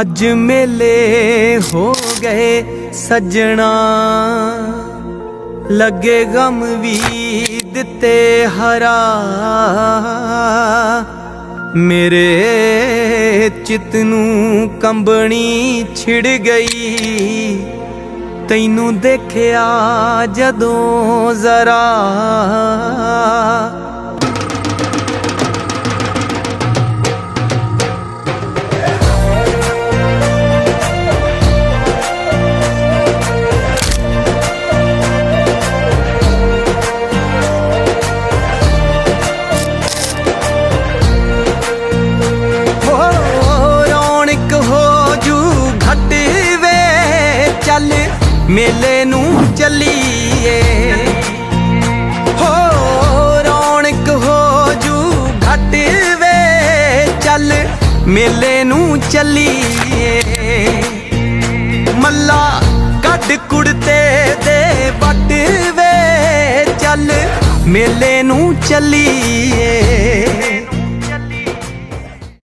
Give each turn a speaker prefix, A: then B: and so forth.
A: ਅੱਜ ਮੇਲੇ ਹੋ ਗਏ ਸੱਜਣਾ। ਲੱਗੇ ਗਮ ਵੀ ਦਿੱਤੇ ਹਰਾ। ਮੇਰੇ ਚਿਤ ਨੂੰ ਕੰਬਣੀ ਛਿੜ ਗਈ। ਤੈਨੂੰ ਦੇਖਿਆ ਜਦੋਂ ਜ਼ਰਾ। ਚੱਲ ਮੇਲੇ ਨੂੰ ਚੱਲੀਏ। ਹੋ ਰੌਣਕ ਹੋ ਜੂ ਘਟ ਵੇ, ਚੱਲ ਮੇਲੇ ਨੂੰ ਚੱਲੀਏ। ਮੱਲਾ ਕੱਢ ਕੁੜਤੇ ਦੇ ਵੱਟ ਵੇ, ਚੱਲ ਮੇਲੇ ਨੂੰ ਚੱਲੀਏ।